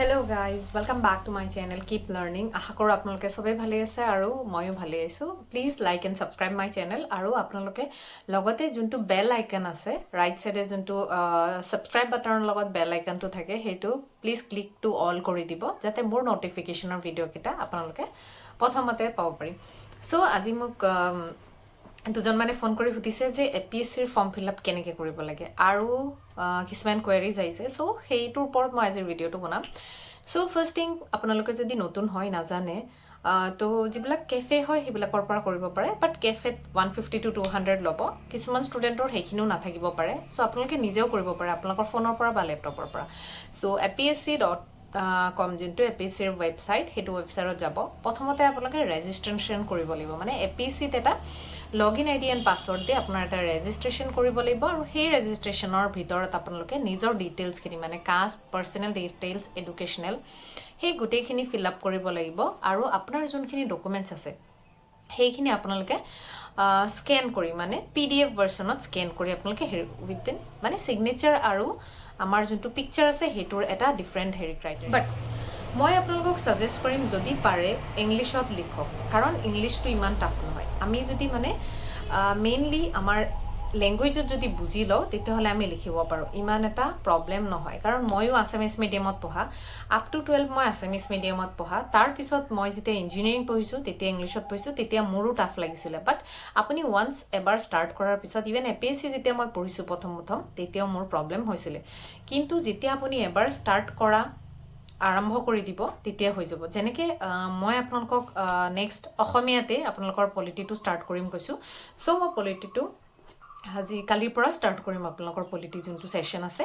Hello' guys welcome back to my channel keep learning আশা কৰোঁ আপোনালোকে চবেই ভালে আছে আৰু ময়ো ভালে আছোঁ। Please like and subscribe my channel আৰু আপোনালোকে লগতে যোনটো বেল আইকন আছে ৰাইট চাইডে যোনটো ছাবস্ক্ৰাইব বাটনৰ লগত বেল আইকনটো থাকে সেইটো প্লিজ ক্লিক টু অল কৰি দিব যাতে মোৰ ন'টিফিকেশ্যনৰ ভিডিঅ'কেইটা আপোনালোকে প্ৰথমতে পাব পাৰিম। চ' আজি মোক দুজন মানে ফোন কৰি সুধিছে যে, এ পি এছ চিৰ ফৰ্ম ফিল আপ কেনেকৈ কৰিব লাগে? আৰু কিছুমান কুৱেৰিজ আহিছে। চ' সেইটোৰ ওপৰত মই আজিৰ ভিডিঅ'টো বনাম। চ' ফাৰ্ষ্ট থিং আপোনালোকে যদি নতুন হয়, নাজানে তো যিবিলাক কেফে হয়, সেইবিলাকৰ পৰা কৰিব পাৰে। But কেফেত one fifty to two hundred ল'ব। কিছুমান ষ্টুডেণ্টৰ সেইখিনিও নাথাকিব পাৰে। চ' আপোনালোকে নিজেও কৰিব পাৰে। আপোনালোকৰ ফোনৰ পৰা বা লেপটপৰ পৰা। So' A P S C dot com যোনটো এ পি চিৰ ৱেবছাইট সেইটো ৱেবছাইটত যাব। প্ৰথমতে আপোনালোকে ৰেজিষ্ট্ৰেশ্যন কৰিব লাগিব। মানে এ পি চিত এটা log in I D and password দি আপোনাৰ এটা ৰেজিষ্ট্ৰেশ্যন কৰিব লাগিব আৰু সেই ৰেজিষ্ট্ৰেশ্যনৰ ভিতৰত আপোনালোকে নিজৰ ডিটেইলছখিনি মানে কাষ্ট পাৰ্চনেল ডিটেইলছ এডুকেশ্যনেল সেই গোটেইখিনি ফিল আপ কৰিব লাগিব আৰু আপোনাৰ যোনখিনি ডকুমেণ্টছ আছে, সেইখিনি আপোনালোকে স্কেন কৰি মানে পি ডি এফ ভাৰ্চনত স্কেন কৰি আপোনালোকে উইথিন মানে ছিগনেচাৰ আৰু আমাৰ যোনটো পিকচাৰ আছে, সেইটোৰ এটা ডিফাৰেণ্ট হেৰি ক্ৰাইটেৰিয়া বাট মই আপোনালোকক ছাজেষ্ট কৰিম যদি পাৰে ইংলিছত লিখক। কাৰণ ইংলিছটো ইমান টাফ নহয়। আমি যদি মানে মেইনলি আমাৰ লেংগুৱেজত যদি বুজি লওঁ, তেতিয়াহ'লে আমি লিখিব পাৰোঁ। ইমান এটা প্ৰব্লেম নহয়। কাৰণ ময়ো আছামিছ মিডিয়ামত পঢ়া। আপ টু টুৱেলভ মই আছামিছ মিডিয়ামত পঢ়া। তাৰপিছত মই যেতিয়া ইঞ্জিনিয়াৰিং পঢ়িছোঁ, তেতিয়া ইংলিছত পঢ়িছোঁ, তেতিয়া মোৰো টাফ লাগিছিলে। বাট আপুনি ওৱান্স এবাৰ ষ্টাৰ্ট কৰাৰ পিছত even A P S C যেতিয়া মই পঢ়িছোঁ প্ৰথম প্ৰথম, তেতিয়াও মোৰ প্ৰব্লেম হৈছিলে। কিন্তু যেতিয়া আপুনি এবাৰ ষ্টাৰ্ট কৰা আৰম্ভ কৰি দিব, তেতিয়া হৈ যাব। যেনেকৈ মই আপোনালোকক নেক্সট অসমীয়াতে আপোনালোকৰ পলিটিটো ষ্টাৰ্ট কৰিম কৈছোঁ। চ' মই পলিটিটো আজি কালিৰ পৰা ষ্টাৰ্ট কৰিম আপোনালোকৰ পলিটি যোনটো ছেশ্যন আছে।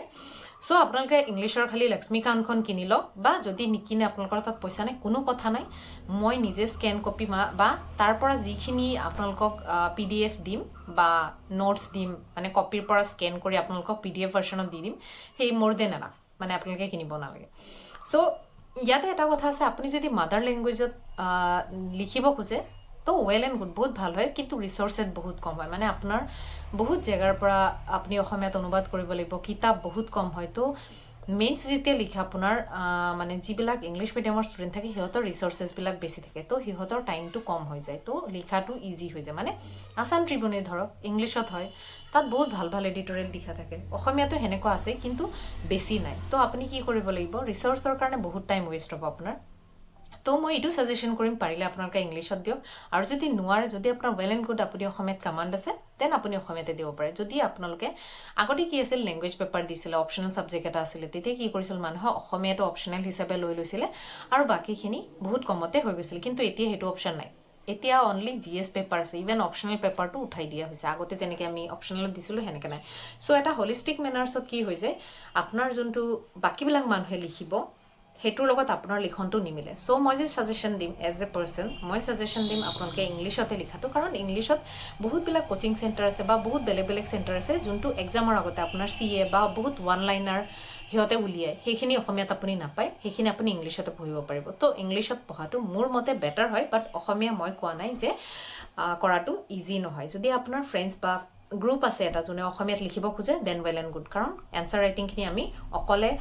চ' আপোনালোকে ইংলিছৰ খালি লক্ষ্মীকান্তখন কিনি লওক বা যদি নিকিনে আপোনালোকৰ তাত পইচা নাই, কোনো কথা নাই, মই নিজে স্কেন কপি বা তাৰ পৰা যিখিনি আপোনালোকক পি ডি এফ দিম বা নোটছ দিম মানে কপিৰ পৰা স্কেন কৰি আপোনালোকক পি ডি এফ ভাৰ্চনত দি দিম, সেই মোৰ দেন এনাফ মানে আপোনালোকে কিনিব নালাগে। চ' ইয়াতে এটা কথা আছে, আপুনি যদি মাদাৰ লেংগুৱেজত লিখিব খোজে তো ৱেল এণ্ড গুড বহুত ভালো হয়, কিন্তু ৰিচৰ্চেছ বহুত কম হয়। মানে আপোনাৰ বহুত জেগাৰ পৰা আপুনি অসমীয়াত অনুবাদ কৰিব লাগিব, কিতাপ বহুত কম হয়। তো মেইনছ যেতিয়া লিখে আপোনাৰ মানে যিবিলাক ইংলিছ মিডিয়ামৰ ষ্টুডেণ্ট থাকে, সিহঁতৰ ৰিচৰ্চেছবিলাক বেছি থাকে। তো সিহঁতৰ টাইমটো কম হৈ যায়। তো লিখাটো ইজি হৈ যায়। মানে আছাম ট্ৰিবিউনে ধৰক ইংলিছত হয়, তাত বহুত ভালো ভালো এডিটৰিয়েল লিখা থাকে। অসমীয়াতো সেনেকুৱা আছে, কিন্তু বেছি নাই। তো আপুনি কি কৰিব লাগিব ৰিচৰ্চৰ কাৰণে বহুত টাইম ৱেষ্ট হ'ব আপোনাৰ। তো মই এইটো ছাজেশ্যন কৰিম, পাৰিলে আপোনালোকে ইংলিছত দিয়ক। আৰু যদি নোৱাৰে, যদি আপোনাৰ ৱেল এণ্ড গুড আপুনি অসমীয়াত কামাণ্ড আছে দেন আপুনি অসমীয়াতে দিব পাৰে। যদি আপোনালোকে, আগতে কি আছিল লেংগুৱেজ পেপাৰ দিছিলে অপশ্যনেল ছাবজেক্ট এটা আছিলে, তেতিয়া কি কৰিছিল মানুহে অসমীয়াটো অপশ্যনেল হিচাপে লৈ লৈছিলে, আৰু বাকীখিনি বহুত কমতে হৈ গৈছিল। কিন্তু এতিয়া সেইটো অপশ্যন নাই। এতিয়া অনলি জি এছ পেপাৰ আছে ইভেন অপশ্যনেল পেপাৰটো উঠাই দিয়া হৈছে। আগতে যেনেকৈ আমি অপশ্যনেলত দিছিলোঁ, সেনেকৈ নাই। চ' এটা হলিষ্টিক মেনাৰ্ছত কি হৈ যায় আপোনাৰ যোনটো বাকীবিলাক মানুহে লিখিব সেইটোৰ লগত আপোনাৰ লিখনটো নিমিলে। চ' মই যে ছাজেশ্যন দিম এজ এ পাৰ্চন মই ছাজেশ্যন দিম আপোনালোকে ইংলিছতে লিখাটো। কাৰণ ইংলিছত বহুতবিলাক কোচিং চেণ্টাৰ আছে বা বহুত বেলেগ বেলেগ চেণ্টাৰ আছে যোনটো এক্সামৰ আগতে আপোনাৰ চি এ বা বহুত ওৱান লাইনাৰ সিহঁতে উলিয়াই সেইখিনি অসমীয়াত আপুনি নাপায়, সেইখিনি আপুনি ইংলিছতে পঢ়িব পাৰিব। ত' ইংলিছত পঢ়াটো মোৰ মতে বেটাৰ হয় বাট অসমীয়া মই কোৱা নাই যে কৰাটো ইজি নহয়। যদি আপোনাৰ ফ্ৰেণ্ডছ বা গ্ৰুপ আছে এটা যোনে অসমীয়াত লিখিব খোজে দেন ৱেল এণ্ড গুড কাৰণ এনচাৰ ৰাইটিংখিনি আমি অকলে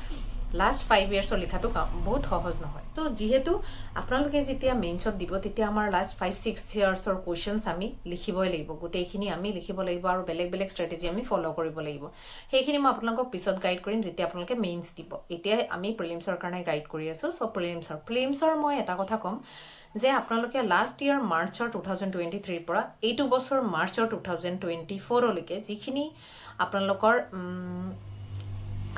লাষ্ট ফাইভ ইয়াৰ্ছৰ লিখাটো বহুত সহজ নহয়। ত' যিহেতু আপোনালোকে যেতিয়া মেইনছত দিব, তেতিয়া আমাৰ লাষ্ট ফাইভ ছিক্স ইয়াৰ্ছৰ কুৱেশ্যনছ আমি লিখিবই লাগিব। গোটেইখিনি আমি লিখিব লাগিব আৰু বেলেগ বেলেগ ষ্ট্ৰেটেজি আমি ফ'ল' কৰিব লাগিব। সেইখিনি মই আপোনালোকক পিছত গাইড কৰিম যেতিয়া আপোনালোকে মেইনছ দিব। এতিয়া আমি প্ৰিলিমছৰ কাৰণে গাইড কৰি আছোঁ। চ' প্ৰিলিমছৰ প্ৰিলিমছৰ মই এটা কথা ক'ম যে আপোনালোকে লাষ্ট ইয়াৰ মাৰ্চৰ টু থাউজেণ্ড টুৱেণ্টি থ্ৰীৰ পৰা এইটো বছৰ মাৰ্চৰ টু থাউজেণ্ড টুৱেণ্টি ফ'ৰলৈকে যিখিনি আপোনালোকৰ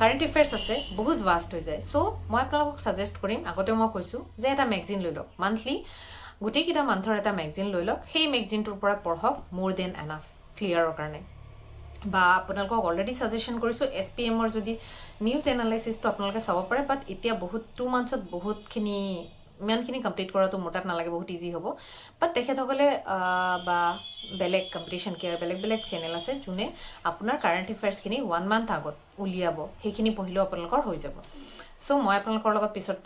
কাৰেণ্ট এফেয়াৰ্ছ আছে, বহুত ভাষ্ট হৈ যায়। চ' মই আপোনালোকক ছাজেষ্ট কৰিম, আগতে মই কৈছোঁ, যে এটা মেগজিন লৈ লওক। মান্থলি গোটেইকেইটা মান্থৰ এটা মেগজিন লৈ লওক। সেই মেগজিনটোৰ পৰা পঢ়ক মোৰ দেন এনাফ ক্লিয়াৰৰ কাৰণে। বা আপোনালোকক অলৰেডি ছাজেশ্যন কৰিছোঁ এছ পি এমৰ যদি নিউজ এনালাইচিছটো আপোনালোকে চাব পাৰে বাট এতিয়া বহুত টু মান্থছত বহুতখিনি ইমানখিনি কমপ্লিট কৰাটো মোৰ তাত নালাগে, বহুত ইজি হ'ব। বাট তেখেতসকলে বা বেলেগ কম্পিটিশ্যন কেয়াৰ বেলেগ বেলেগ চেনেল আছে যোনে আপোনাৰ কাৰেণ্ট এফেয়াৰ্ছখিনি ওৱান মান্থ আগত উলিয়াব, সেইখিনি পঢ়িলেও আপোনালোকৰ হৈ যাব। চ' মই আপোনালোকৰ লগত পিছত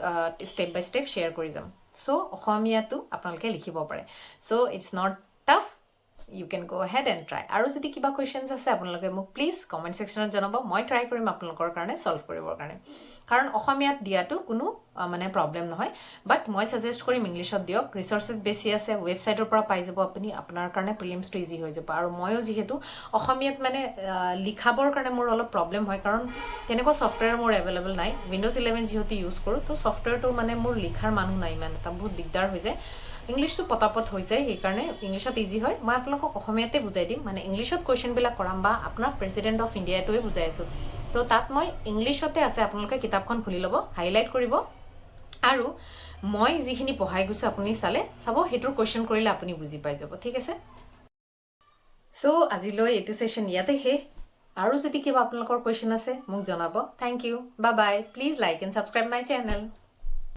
ষ্টেপ বাই ষ্টেপ শ্বেয়াৰ কৰি যাম। চ' অসমীয়াটো আপোনালোকে লিখিব পাৰে। চ' ইটছ নট টাফ ইউ কেন গ' হেড এণ্ড ট্ৰাই আৰু যদি কিবা কুৱেশ্যনছ আছে, আপোনালোকে মোক প্লিজ কমেণ্ট ছেকশ্যনত জনাব। মই ট্ৰাই কৰিম আপোনালোকৰ কাৰণে ছল্ভ কৰিবৰ কাৰণে। কাৰণ অসমীয়াত দিয়াটো কোনো মানে প্ৰব্লেম নহয়। বাট মই ছাজেষ্ট কৰিম ইংলিছত দিয়ক। ৰিচৰ্চেছ বেছি আছে। ৱেবছাইটৰ পৰা পাই যাব আপুনি। আপোনাৰ কাৰণে প্ৰিলিমছটো ইজি হৈ যাব। আৰু ময়ো যিহেতু অসমীয়াত মানে লিখাবৰ কাৰণে মোৰ অলপ প্ৰব্লেম হয়। কাৰণ তেনেকুৱা ছফ্টৱেৰ মোৰ এভেইলেবল নাই। উইণ্ড'জ ইলেভেন যিহেতু ইউজ কৰোঁ, তো ছফ্টৱেৰটো মানে মোৰ লিখাৰ মানুহ নাই ইমান এটা। বহুত দিগদাৰ হৈ যায়। ইংলিছটো পটাপট হৈ যায়, সেইকাৰণে ইংলিছত ইজি হয়। মই আপোনালোকক অসমীয়াতে বুজাই দিম। মানে ইংলিছত কুৱেশ্যনবিলাক কৰাম বা আপোনাক প্ৰেচিডেণ্ট অফ ইণ্ডিয়াটোৱে বুজাই আছোঁ। তো তাত মই ইংলিছতে আছে, আপোনালোকে কিতাপখন খুলি ল'ব হাইলাইট কৰিব। আৰু মই যিখিনি পঢ়াই গৈছোঁ, আপুনি চালে, চাব, সেইটোৰ কুৱেশ্যন কৰিলে আপুনি বুজি পাই যাব। ঠিক আছে? চ' আজিলৈ এইটো ছেশ্যন ইয়াতে শেষ। আৰু যদি কিবা আপোনালোকৰ কুৱেশ্যন আছে, মোক জনাব। Thank you bye bye please like and subscribe my channel